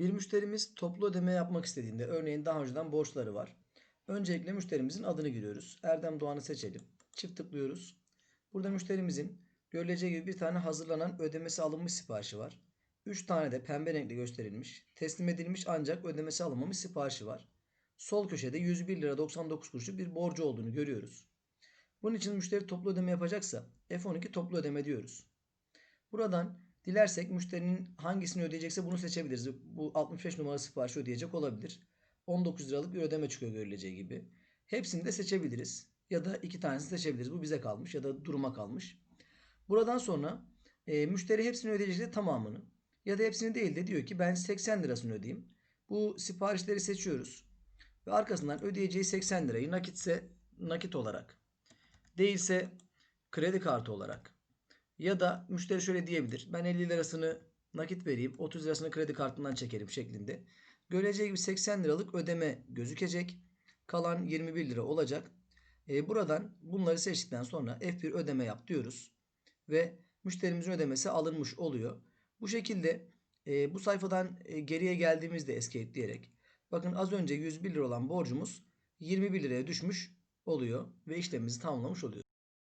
Bir müşterimiz toplu ödeme yapmak istediğinde örneğin daha önceden borçları var. Öncelikle müşterimizin adını giriyoruz. Erdem Doğan'ı seçelim. Çift tıklıyoruz. Burada müşterimizin görüleceği gibi bir tane hazırlanan ödemesi alınmış siparişi var. 3 tane de pembe renkli gösterilmiş, teslim edilmiş ancak ödemesi alınmamış siparişi var. Sol köşede 101 lira 99 kuruşluk bir borcu olduğunu görüyoruz. Bunun için müşteri toplu ödeme yapacaksa F12 toplu ödeme diyoruz. Buradan dilersek müşterinin hangisini ödeyecekse bunu seçebiliriz. Bu 65 numaralı siparişi ödeyecek olabilir. 19 liralık bir ödeme çıkıyor görüleceği gibi. Hepsini de seçebiliriz. Ya da iki tanesini seçebiliriz. Bu bize kalmış ya da duruma kalmış. Buradan sonra e, müşteri hepsini ödeyecekse tamamını. Ya da hepsini değil de diyor ki ben 80 lirasını ödeyeyim. Bu siparişleri seçiyoruz. Ve arkasından ödeyeceği 80 lirayı nakitse nakit olarak. Değilse kredi kartı olarak. Ya da müşteri şöyle diyebilir. Ben 50 lirasını nakit vereyim. 30 lirasını kredi kartından çekerim şeklinde. Göreceği gibi 80 liralık ödeme gözükecek. Kalan 21 lira olacak. E, buradan bunları seçtikten sonra F1 ödeme yap diyoruz. Ve müşterimizin ödemesi alınmış oluyor. Bu şekilde e, bu sayfadan e, geriye geldiğimizde escape diyerek bakın az önce 101 lira olan borcumuz 21 liraya düşmüş oluyor ve işlemimizi tamamlamış oluyor.